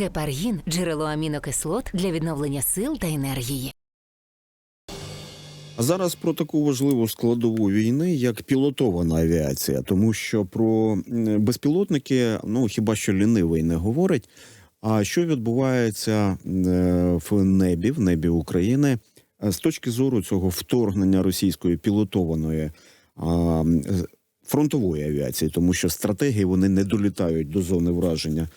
Гепаргін джерело амінокислот для відновлення сил та енергії. А зараз про таку важливу складову війни, як пілотована авіація, тому що про безпілотники, ну хіба що лінивий не говорить. А що відбувається е, в небі, в небі України е, з точки зору цього вторгнення російської пілотованої фронтової авіації, тому що стратегії вони не долітають до зони враження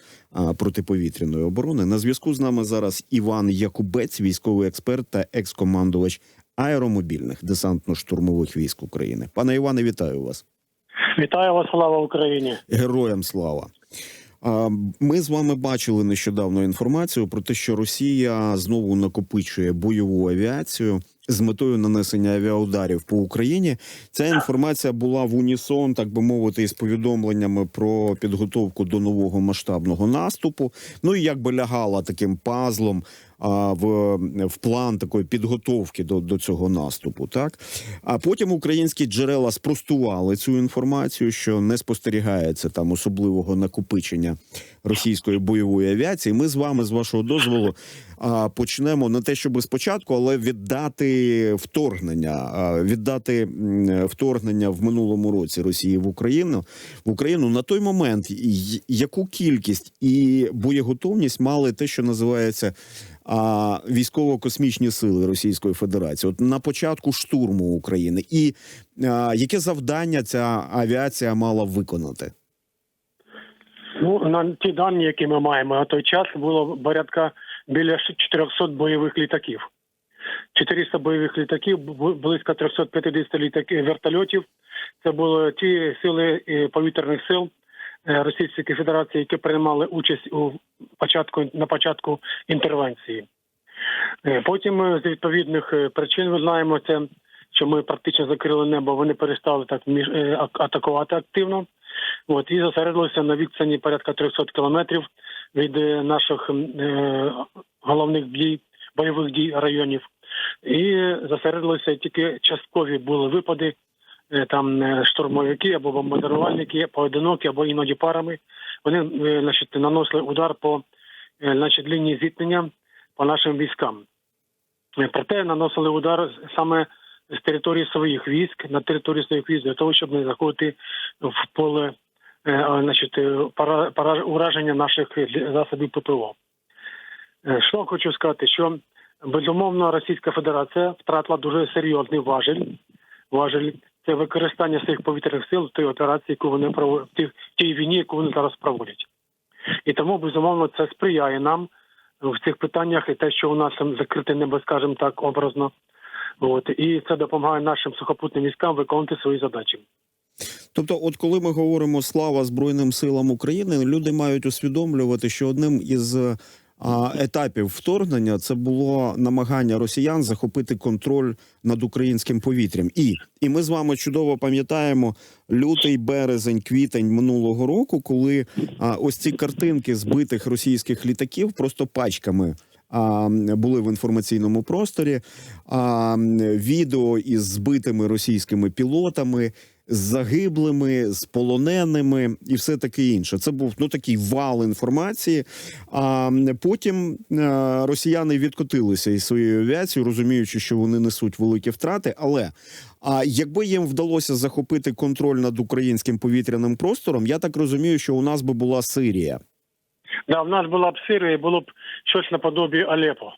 протиповітряної оборони. На зв'язку з нами зараз Іван Якубець, військовий експерт та екс-командувач аеромобільних десантно-штурмових військ України. Пане Іване, вітаю вас. Вітаю вас, слава Україні. Героям слава. Ми з вами бачили нещодавно інформацію про те, що Росія знову накопичує бойову авіацію з метою нанесення авіаударів по Україні. Ця інформація була в унісон, так би мовити, із повідомленнями про підготовку до нового масштабного наступу. Ну і якби лягала таким пазлом в, в план такої підготовки до, до цього наступу. Так а потім українські джерела спростували цю інформацію, що не спостерігається там особливого накопичення російської бойової авіації. Ми з вами, з вашого дозволу, почнемо не те, щоб спочатку, але віддати вторгнення, віддати вторгнення в минулому році Росії в Україну в Україну на той момент, яку кількість і боєготовність мали те, що називається а, військово-космічні сили Російської Федерації, от на початку штурму України, і а, яке завдання ця авіація мала виконати? Ну на ті дані, які ми маємо на той час, було порядка біля 400 бойових літаків. 400 бойових літаків, близько 350 літаків вертольотів. Це були ті сили е, повітряних сил е, Російської Федерації, які приймали участь у початку на початку інтервенції. Е, Потім е, з відповідних е, причин ми знаємо це, що ми практично закрили небо, вони перестали так е, атакувати активно. От і зосередилися на відстані порядка 300 кілометрів від е, наших е, головних дій, бойових дій районів. І зосередилися тільки часткові були випади. е, Там е, штурмовики або бомбардувальники, поодинокі або іноді парами. Вони значить, наносили удар по значить, лінії зіткнення по нашим військам. Проте наносили удар саме з території своїх військ на території своїх військ для того, щоб не заходити в поле е, значить, е, ураження наших засобів ППО. Е, Що хочу сказати, що безумовно Російська Федерація втратила дуже серйозний важель. Важель це використання своїх повітряних сил в тій операції, яку вони проводять, в тій- тій війні, яку вони зараз проводять. І тому безумовно це сприяє нам в цих питаннях і те, що у нас там закрите небо, скажімо так, образно. От і це допомагає нашим сухопутним військам виконувати свої задачі. Тобто, от коли ми говоримо слава Збройним силам України, люди мають усвідомлювати, що одним із а, етапів вторгнення це було намагання росіян захопити контроль над українським повітрям. І, і ми з вами чудово пам'ятаємо лютий, березень, квітень минулого року, коли а, ось ці картинки збитих російських літаків просто пачками. Були в інформаційному просторі відео із збитими російськими пілотами, з загиблими, з полоненими і все таке інше. Це був ну такий вал інформації. А потім е, росіяни відкотилися із своєю авіацією, розуміючи, що вони несуть великі втрати. Але а якби їм вдалося захопити контроль над українським повітряним простором, я так розумію, що у нас би була Сирія. Да, в нас була б Сирія, було б щось наподобі Алепо.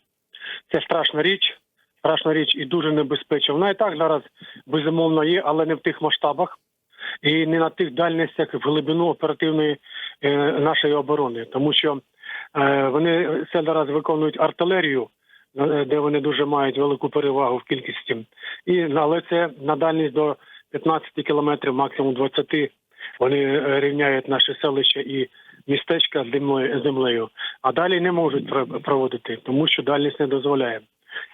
Це страшна річ, страшна річ і дуже небезпечна. Вона і так зараз безумовно є, але не в тих масштабах і не на тих дальностях в глибину оперативної е, нашої оборони, тому що е, вони це зараз виконують артилерію, е, де вони дуже мають велику перевагу в кількості, і але це на дальність до 15 кілометрів, максимум 20, Вони е, рівняють наші селища і містечка землею, а далі не можуть пр- проводити, тому що дальність не дозволяє.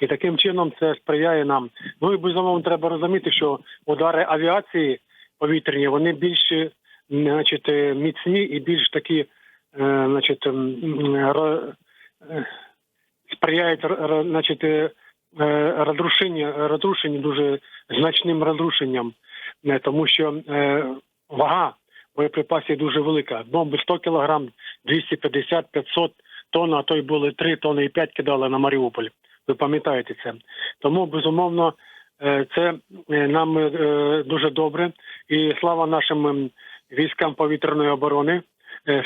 І таким чином це сприяє нам. Ну і безумовно треба розуміти, що удари авіації повітряні вони більш значить, е, міцні і більш такі, е, значить, е, сприяють значить, е, е, розрушенню, дуже значним розрушенням, Е, тому що е, вага боєприпасів дуже велика. Бомби 100 кг, 250, 500, тонн, а то й були 3 тони і 5 кидали на Маріуполь. Ви пам'ятаєте це. Тому, безумовно, е, це е, нам е, дуже добре. І слава нашим ем, військам повітряної оборони,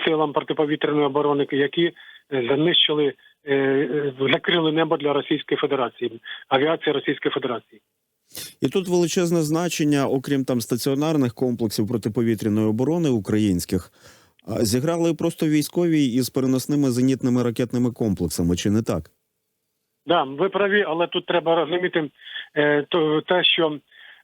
силам протиповітряної оборони, які знищили, е, закрили небо для Російської Федерації, авіації Російської Федерації. І тут величезне значення, окрім там стаціонарних комплексів протиповітряної оборони українських, зіграли просто військові із переносними зенітними ракетними комплексами, чи не так? Да, ви праві, але тут треба розуміти е, то, те, що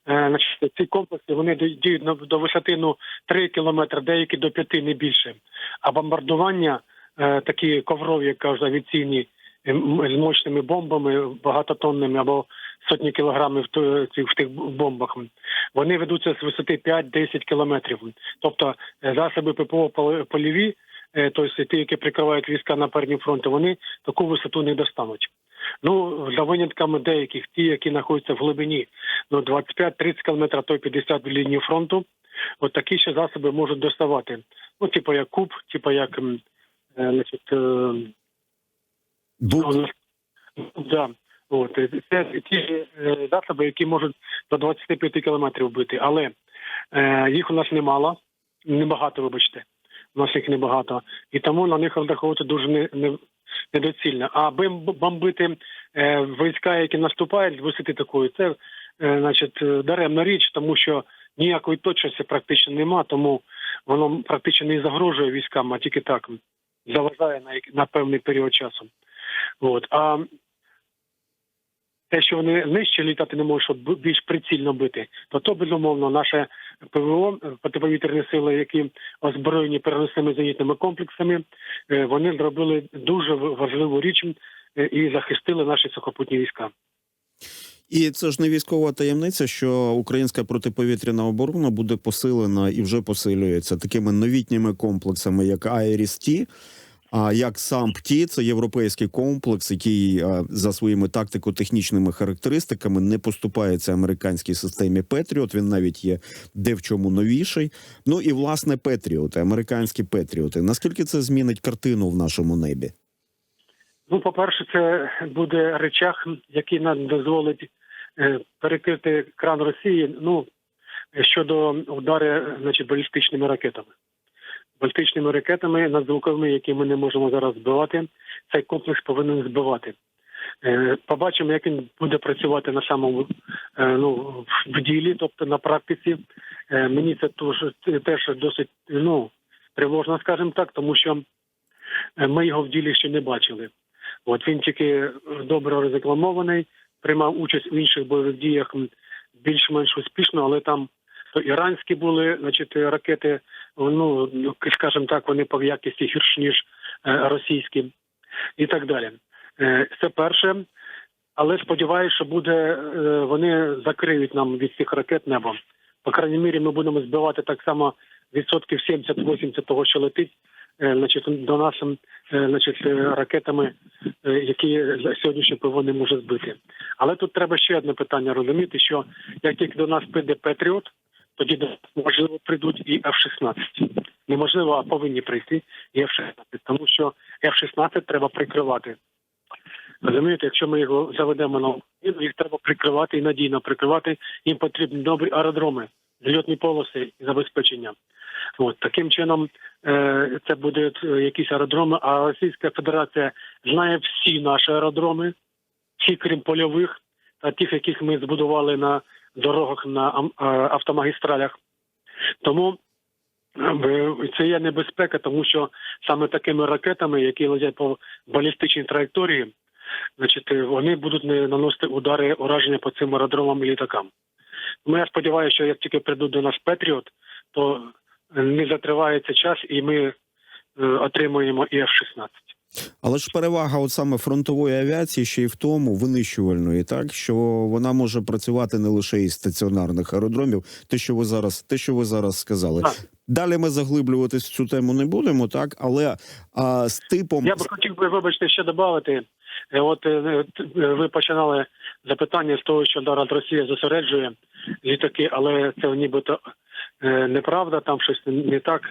е, ці комплекси вони діють на- до висоти ну, 3 кілометри, деякі до 5, не більше. А бомбардування е, такі коврові, як кажуть, авіаційні з мощними бомбами, багатотонними або сотні кілограмів в, тих бомбах, вони ведуться з висоти 5-10 кілометрів. Тобто е, засоби ППО польові, е, тобто ті, які прикривають війська на передній фронті, вони таку висоту не достануть. Ну, за винятками деяких, ті, які знаходяться в глибині ну, 25-30 км, а то 50 в лінії фронту, от такі ще засоби можуть доставати. Ну, типу як куб, типу як е, значить, е, Бу... ну, да. От, це ті е, засоби, які можуть до 25 кілометрів бити. Але е, їх у нас немало, небагато, вибачте. У нас їх небагато. І тому на них розраховувати дуже не, не, недоцільно. А бомбити е, війська, які наступають з висоти такої, це е, значить, е, даремна річ, тому що ніякої точності практично нема, тому воно практично не загрожує військам, а тільки так заважає на, на певний період часу. От. А те, що вони нижче літати не можуть, щоб більш прицільно бити, то то безумовно наше ПВО, протиповітряні сили, які озброєні переносними зенітними комплексами, е, вони зробили дуже важливу річ е, і захистили наші сухопутні війська. І це ж не військова таємниця, що українська протиповітряна оборона буде посилена і вже посилюється такими новітніми комплексами, як IRIS-T, а як SAMP-T, це європейський комплекс, який за своїми тактико-технічними характеристиками не поступається американській системі Patriot, Він навіть є де в чому новіший. Ну і власне Петріоти, американські Петріоти. Наскільки це змінить картину в нашому небі? Ну, по-перше, це буде речах, який нам дозволить е, перекрити кран Росії. Ну щодо удари, значить, балістичними ракетами. Балістичними ракетами надзвуковими, які ми не можемо зараз збивати, цей комплекс повинен збивати. Е, Побачимо, як він буде працювати на самому е, ну, в ділі, тобто на практиці. Е, Мені це теж, досить ну, тривожно, скажімо так, тому що ми його в ділі ще не бачили. От він тільки добре розрекламований, приймав участь у інших бойових діях більш-менш успішно, але там то іранські були, значить, ракети, ну скажімо так, вони по якісті гірші, ніж е, російські, і так далі. Е, Це перше. Але сподіваюся, що буде е, вони закриють нам від цих ракет небо. По крайній мірі, ми будемо збивати так само відсотків 70-80 того, що летить, значить, до нас значить, ракетами, які за сьогоднішнє ПВО не може збити. Але тут треба ще одне питання розуміти, що як тільки до нас прийде Петріот, тоді можливо прийдуть і F-16. Неможливо, а повинні прийти і F-16, тому що F-16 треба прикривати. Розумієте, якщо ми його заведемо на Україну, їх треба прикривати і надійно прикривати. Їм потрібні добрі аеродроми, зльотні полоси і забезпечення. От таким чином е, це будуть е, якісь аеродроми. А Російська Федерація знає всі наші аеродроми, всі крім польових та тих, яких ми збудували на дорогах на е, автомагістралях. Тому е, це є небезпека, тому що саме такими ракетами, які летять по балістичній траєкторії, значить, е, вони будуть не наносити удари ураження по цим аеродромам і літакам. Тому я сподіваюся, що як тільки прийдуть до нас Петріот, то не затривається час і ми отримуємо і F-16. Але ж перевага, от саме фронтової авіації, ще й в тому винищувальної, так що вона може працювати не лише із стаціонарних аеродромів, те, що ви зараз, те, що ви зараз сказали. Так. Далі ми заглиблюватись в цю тему не будемо, так але а, з типом Я би хотів би, вибачте, ще додати. Е, От е, е, ви починали запитання з того, що зараз Росія зосереджує літаки, але це нібито неправда, там щось не так.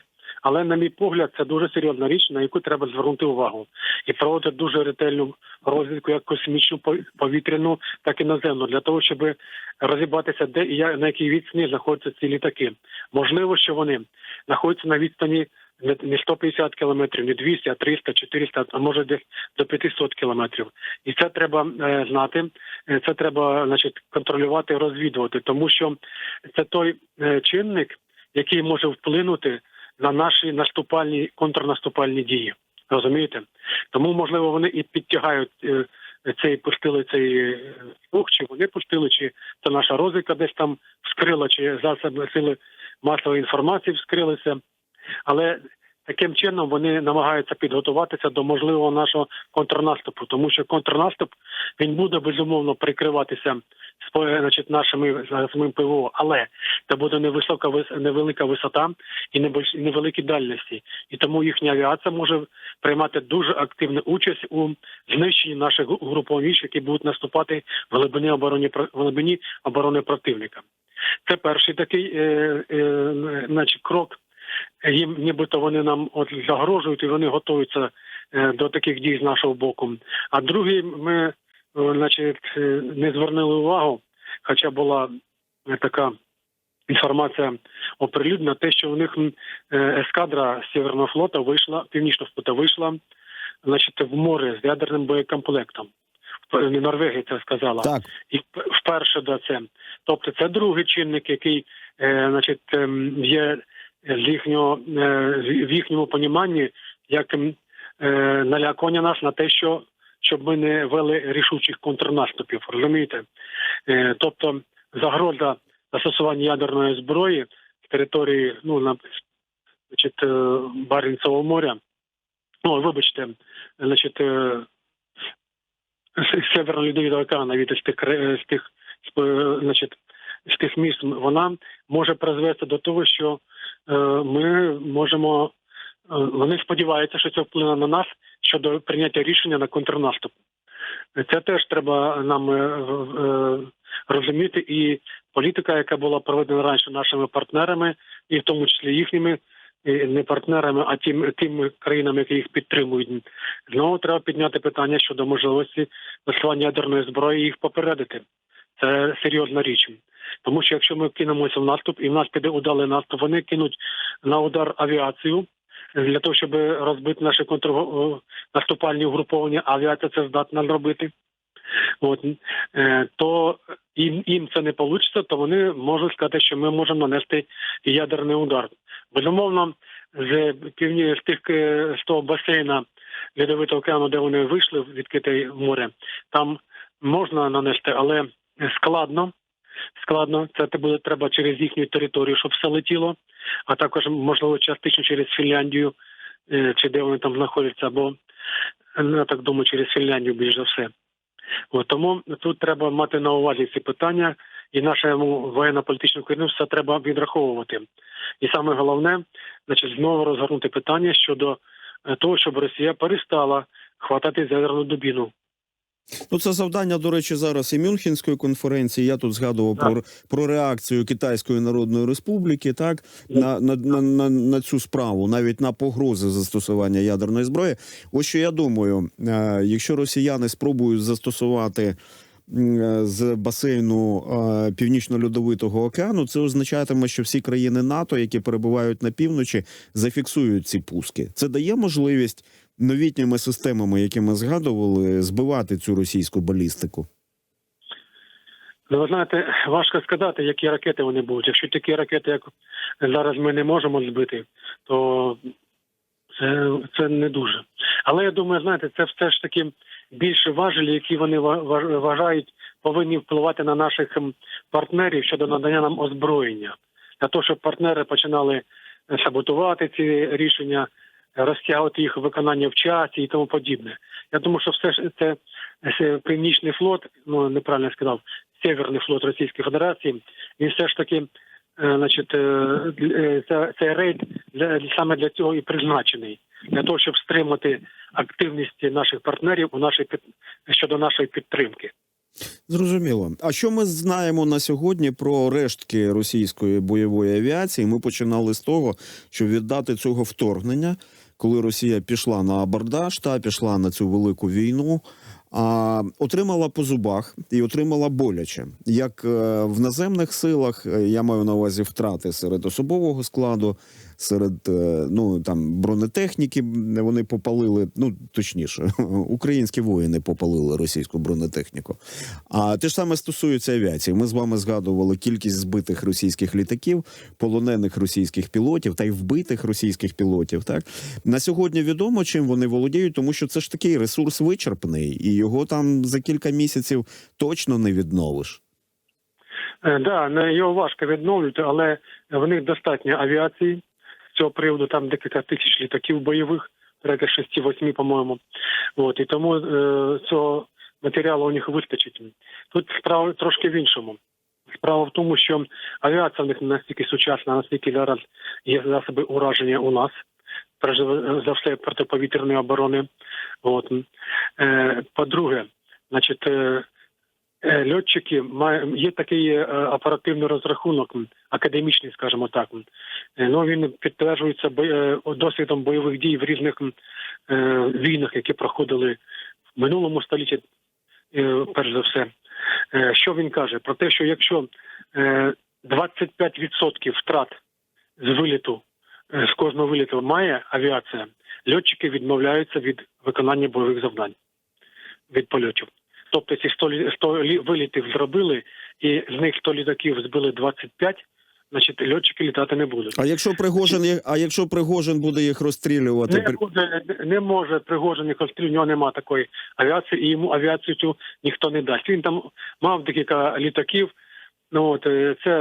Але, на мій погляд, це дуже серйозна річ, на яку треба звернути увагу і проводити дуже ретельну розвідку, як космічну, повітряну, так і наземну, для того, щоб розібратися, де і на якій відстані знаходяться ці літаки. Можливо, що вони знаходяться на відстані не- не 150 кілометрів, не 200, а 300, 400, а може десь до 500 кілометрів. І це треба е, знати, е, це треба значить, контролювати, розвідувати, тому що це той е, чинник, який може вплинути на наші наступальні контрнаступальні дії. Розумієте? Тому можливо вони і підтягають е, цей пустили цей е, рух, чи вони пустили, чи це наша розвідка десь там вскрила, чи засоби сили масової інформації вскрилися. Але таким чином вони намагаються підготуватися до можливого нашого контрнаступу, тому що контрнаступ він буде безумовно прикриватися значить, нашими самим ПВО, але це буде невисока вис- невелика висота і невеликі дальності, і тому їхня авіація може приймати дуже активну участь у знищенні наших гру- групових військ, які будуть наступати в глибині оборони в глибині оборони противника. Це перший такий е, е, значить, крок. Їм нібито вони нам от загрожують і вони готуються е, до таких дій з нашого боку. А другий ми, е, значить, е, не звернули увагу, хоча була така інформація оприлюднена, те, що у них ескадра Северного флоту вийшла, північного флоту вийшла, значить, в море з ядерним боєкомплектом. Норвегія це сказала Так, і вперше до це. Тобто це другий чинник, який значить, ем, є з їхнього е, в їхньому поніманні, як ем, е, налякання нас на те, що щоб ми не вели рішучих контрнаступів. Розумієте? Е, тобто загроза застосування ядерної зброї з території ну, на значить, е, Баренцевого моря. Ну, вибачте, значить, е, Льодовитого океану від з тих, е, значить, з тих міст вона може призвести до того, що е, ми можемо е, вони сподіваються, що це вплине на нас щодо прийняття рішення на контрнаступ. Це теж треба нам е, розуміти, і політика, яка була проведена раніше нашими партнерами, і в тому числі їхніми не партнерами, а тим тим країнами, які їх підтримують. Знову треба підняти питання щодо можливості висування ядерної зброї і їх попередити. Це серйозна річ. Тому що якщо ми кинемося в наступ і в нас піде удалий наступ, вони кинуть на удар авіацію для того, щоб розбити наші контрнаступальні угруповання, авіація це здатна робити. От е, то їм, їм це не вийде, то вони можуть сказати, що ми можемо нанести ядерний удар. Безумовно, з півні з тих е, з того басейна Льодовитого океану, де вони вийшли в відкрите море, там можна нанести, але складно. Складно, це буде треба через їхню територію, щоб все летіло, а також можливо частично через Фінляндію, е, чи де вони там знаходяться, або ну, я так думаю, через Фінляндію більш за все. От, тому тут треба мати на увазі ці питання, і нашому воєнно-політичному керівництву треба відраховувати. І саме головне, значить, знову розгорнути питання щодо е, того, щоб Росія перестала хватати за ядерну дубіну. Ну це завдання, до речі, зараз і Мюнхенської конференції. Я тут згадував Так. про, про реакцію Китайської Народної Республіки, так на, на, на, на, на цю справу, навіть на погрози застосування ядерної зброї. Ось що я думаю, е, якщо росіяни спробують застосувати. е, З басейну е, північно-льодовитого океану це означатиме, що всі країни НАТО, які перебувають на півночі, зафіксують ці пуски. Це дає можливість новітніми системами, які ми згадували, збивати цю російську балістику. Ну, ви знаєте, важко сказати, які ракети вони будуть. Якщо такі ракети, як зараз ми не можемо збити, то це, це не дуже. Але я думаю, знаєте, це все ж таки більше важелі, які вони ва- ва- вважають, повинні впливати на наших ем, партнерів щодо надання нам озброєння. Для того, щоб партнери починали е, саботувати ці рішення, розтягувати їх виконання в часі і тому подібне. Я думаю, що все ж це північний флот, ну неправильно сказав, Северний флот Російської Федерації, він все ж таки, е, значить, е, е, це- цей рейд для саме для цього і призначений, для того, щоб стримати активність наших партнерів у нашій під щодо нашої підтримки. Зрозуміло. А що ми знаємо на сьогодні про рештки російської бойової авіації? Ми починали з того, що віддати цього вторгнення, коли Росія пішла на абордаж та пішла на цю велику війну. А отримала по зубах і отримала боляче, як е, в наземних силах. е, Я маю на увазі втрати серед особового складу, серед е, ну там бронетехніки. Вони попалили. Ну точніше, українські воїни попалили російську бронетехніку. А те ж саме стосується авіації. Ми з вами згадували кількість збитих російських літаків, полонених російських пілотів та й вбитих російських пілотів. Так на сьогодні відомо, чим вони володіють, тому що це ж такий ресурс вичерпний, і його там за кілька місяців точно не відновиш. Е, Да, його важко відновлювати, але в них достатньо авіації. Цього приводу там декілька тисяч літаків бойових, порядка 6-8, по-моєму. От, і тому е, цього матеріалу у них вистачить. Тут справа трошки в іншому. Справа в тому, що авіація в них настільки сучасна, наскільки зараз є засоби ураження у нас, за все протиповітряної оборони. От. Е, по-друге, значить, Е, Льотчики має є такий е, оперативний розрахунок, академічний, скажімо так. Е, Ну він підтверджується е, досвідом бойових дій в різних е, війнах, які проходили в минулому столітті, е, перш за все. Е, Що він каже? Про те, що якщо е, 25% втрат з виліту е, з кожного виліту має авіація, льотчики відмовляються від виконання бойових завдань від польотів. Тобто ці 100, лі- 100 вилітів зробили, і з них 100 літаків збили 25, значить льотчики літати не будуть. А якщо Пригожин, а якщо Пригожин буде їх розстрілювати, Не, буде, не може Пригожин Кострів, у нього немає такої авіації, і йому авіацію цю ніхто не дасть. Він там мав декілька літаків. Ну от е, це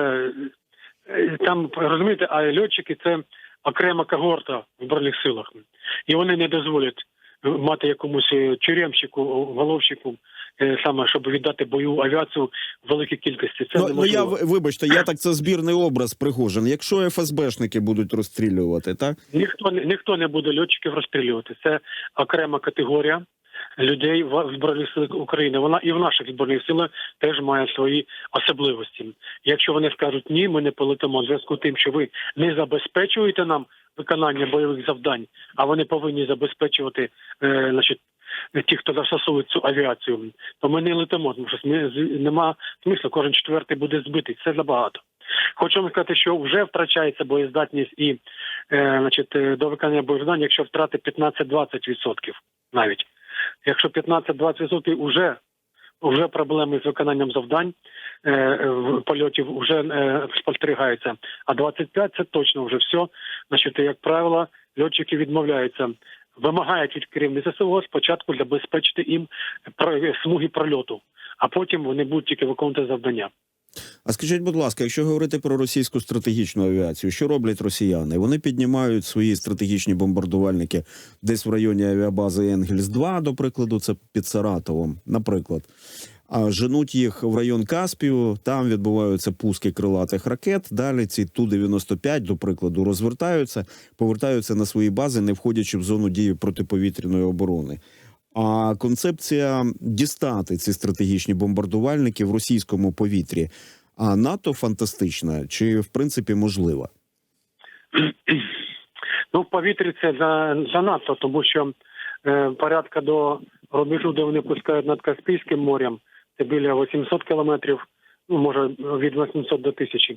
е, там розумієте, а льотчики це окрема когорта в збройних силах, і вони не дозволять мати якомусь черемщику тюремщику, головщику, е, саме щоб віддати бою авіацію в великій кількості. Це ну, ну я вибачте, я так це збірний образ Пригожин. Якщо ФСБшники будуть розстрілювати, так Ніхто ніхто не буде льотчиків розстрілювати. Це окрема категорія людей в збройних силах України. Вона і в наших збройних силах теж має свої особливості. Якщо вони скажуть ні, ми не полетимо в зв'язку тим, що ви не забезпечуєте нам виконання бойових завдань, а вони повинні забезпечувати, е, значить. Ті, хто застосовують цю авіацію, то ми не летимо, тому що нема смислу, кожен четвертий буде збитий. Це забагато. Хочу вам сказати, що вже втрачається боєздатність і е, значить, е, до виконання бойових завдань, якщо втрати 15-20% навіть. Якщо 15-20% вже, вже проблеми з виконанням завдань е, е, в польотів вже е, спостерігаються, а 25 це точно вже все. Значить, як правило, льотчики відмовляються. Вимагають від керівництва СВО спочатку забезпечити їм про- смуги прольоту, а потім вони будуть тільки виконувати завдання. А скажіть, будь ласка, якщо говорити про російську стратегічну авіацію, що роблять росіяни? Вони піднімають свої стратегічні бомбардувальники десь в районі авіабази Енгельс 2 до прикладу, це під Саратовом, наприклад. А женуть їх в район Каспію, там відбуваються пуски крилатих ракет. Далі ці Ту-95, до прикладу, розвертаються, повертаються на свої бази, не входячи в зону дії протиповітряної оборони. А концепція дістати ці стратегічні бомбардувальники в російському повітрі а НАТО фантастична чи в принципі можлива? Ну, в повітрі це за, занадто, тому що е, порядка до рубежу, де вони пускають над Каспійським морем, це біля 800 кілометрів, ну може від 800 до 1000.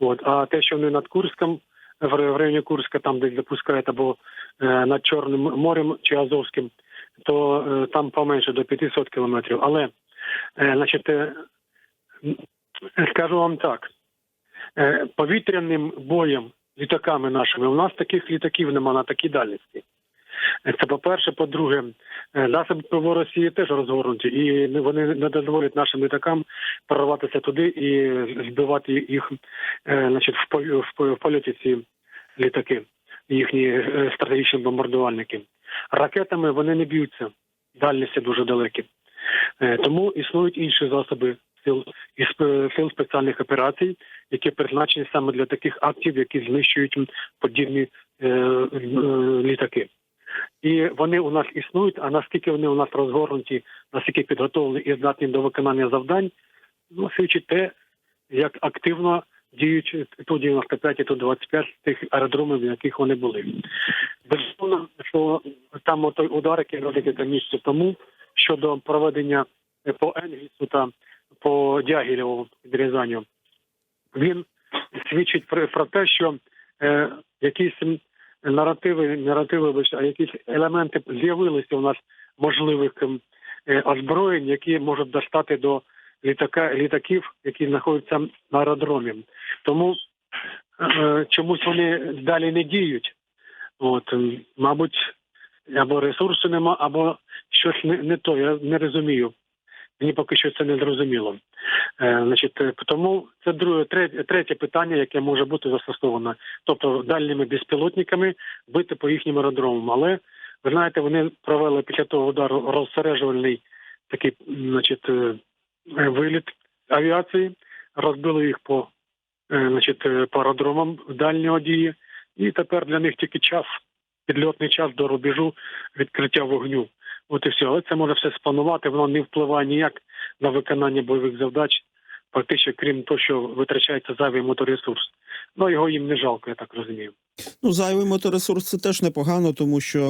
От. А те, що вони над Курском, в, районі Курська, там десь запускають або е, над Чорним морем чи Азовським, то е, там поменше до 500 кілометрів. Але, е, значить, е, скажу вам так, е, повітряним боєм літаками нашими. У нас таких літаків нема на такій дальності. Е, Це по-перше, по-друге, е, засоби ПВО Росії теж розгорнуті, і вони не дозволять нашим літакам прорватися туди і збивати їх значить, в, пол- в, пол- в польоті ці літаки, їхні стратегічні бомбардувальники. Ракетами вони не б'ються, дальності дуже далекі. Тому існують інші засоби сил і сил спеціальних операцій, які призначені саме для таких актів, які знищують подібні е, е, літаки. і вони у нас існують. А наскільки вони у нас розгорнуті, наскільки підготовлені і здатні до виконання завдань, ну свідчить те, як активно діють ту 95 і ту 25 тих аеродромів, в яких вони були. Безумовно, що там той удар, який декілька місяців тому щодо проведення по Енгельсу та по Дягілєву відрізанню, він свідчить про, про те, що е, якісь наративи, наративи, вибачте, а якісь елементи з'явилися у нас можливих ем, е, озброєнь, які можуть достати до літака літаків, які знаходяться на аеродромі. Тому е, чомусь вони далі не діють. От, мабуть, або ресурсу нема, або щось не, не то. Я не розумію. Мені поки що це не зрозуміло. Е, значить, е, тому це друге, третє, третє питання, яке може бути застосовано. Тобто дальніми безпілотниками бити по їхнім аеродромам. Але ви знаєте, вони провели після того удару розсережувальний такий, значить, е, е, виліт авіації, розбили їх по, значить, по аеродромам дальнього дії, і тепер для них тільки час, підльотний час до рубежу відкриття вогню. От і все. Але це може все спланувати, воно не впливає ніяк на виконання бойових завдач, практично крім того, що витрачається зайвий моторесурс. Ну його їм не жалко, я так розумію. Ну, зайвий моторесурс це теж непогано, тому що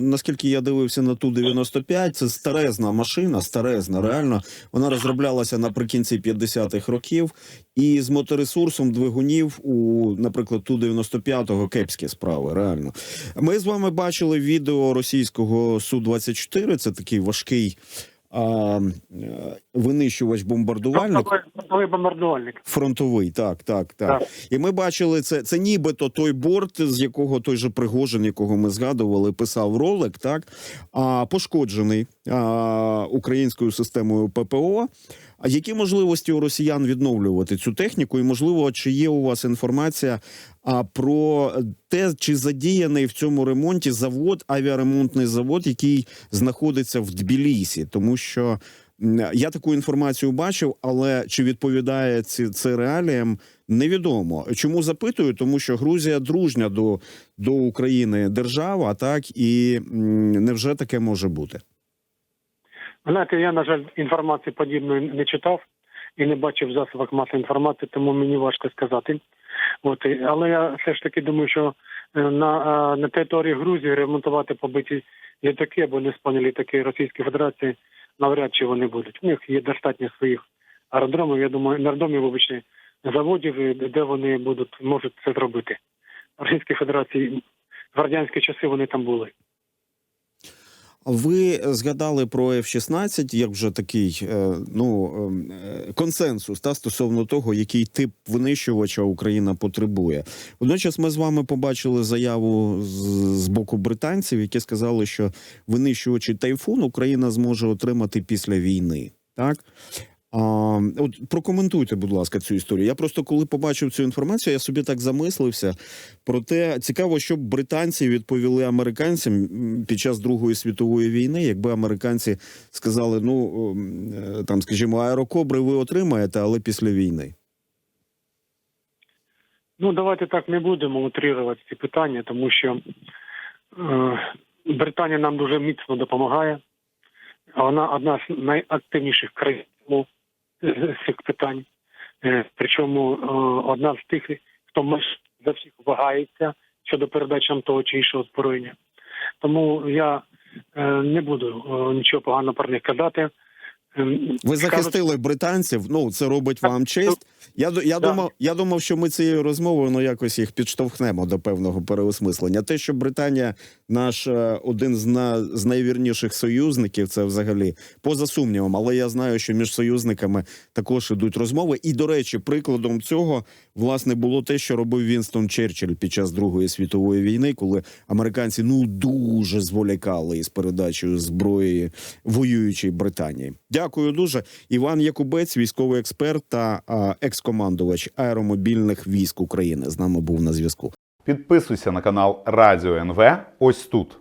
наскільки я дивився на ту 95 це старезна машина, старезна, реально. Вона розроблялася наприкінці 50-х років, і з моторесурсом двигунів у, наприклад, ту 95-го кепські справи. Реально, ми з вами бачили відео російського су 24 Це такий важкий винищувач бомбардувальник. Фронтовий бомбардувальник. Фронтовий, так, так, так, Так. І ми бачили це. Це нібито той борт, з якого той же Пригожин, якого ми згадували, писав ролик, так а пошкоджений а, українською системою ППО. А які можливості у росіян відновлювати цю техніку? І можливо, чи є у вас інформація а, про те, чи задіяний в цьому ремонті завод, авіаремонтний завод, який знаходиться в Тбілісі, тому що Я таку інформацію бачив, але чи відповідає ці- це реаліям, невідомо. Чому запитую? Тому що Грузія дружня до, до України держава, так і невже таке може бути? Знаєте, я, на жаль, інформації подібної не читав і не бачив в засобах масової інформації, тому мені важко сказати. От, але я все ж таки думаю, що е, на, е, на території Грузії ремонтувати побиті літаки або несповні літаки Російської Федерації навряд чи вони будуть. У них є достатньо своїх аеродромів, я думаю, не аеродромів, вибачте, заводів, де вони будуть можуть це зробити. В Російській Федерації в радянські часи вони там були. Ви згадали про F-16, як вже такий е, ну ем, е, консенсус та стосовно того, який тип винищувача Україна потребує. Водночас ми з вами побачили заяву з, боку британців, які сказали, що винищувачі тайфун Україна зможе отримати після війни. Так а, от прокоментуйте, будь ласка, цю історію. Я просто коли побачив цю інформацію, я собі так замислився. Проте цікаво, щоб британці відповіли американцям під час Другої світової війни, якби американці сказали: ну ем, е, там, скажімо, аерокобри ви отримаєте, але після війни. Ну, давайте так не будемо утрирувати ці питання, тому що е, Британія нам дуже міцно допомагає. Вона одна з найактивніших країн цих питань. Е, причому е, одна з тих, хто менш за всіх вагається щодо передачі того чи іншого зброєння. Тому я е, не буду нічого поганого про них казати. Ви захистили британців. Ну це робить вам честь. Я я Да. думав, я думав, що ми цією розмовою ну якось їх підштовхнемо до певного переосмислення. Те, що Британія наш е, один з на з найвірніших союзників, це взагалі поза сумнівом. Але я знаю, що між союзниками також ідуть розмови. І до речі, прикладом цього власне було те, що робив Вінстон Черчилль під час Другої світової війни, коли американці ну дуже зволікали із передачею зброї воюючій Британії. Дякую дуже. Іван Якубець, військовий експерт та екс-командувач аеромобільних військ України. З нами був на зв'язку. Підписуйся на канал Радіо НВ ось тут.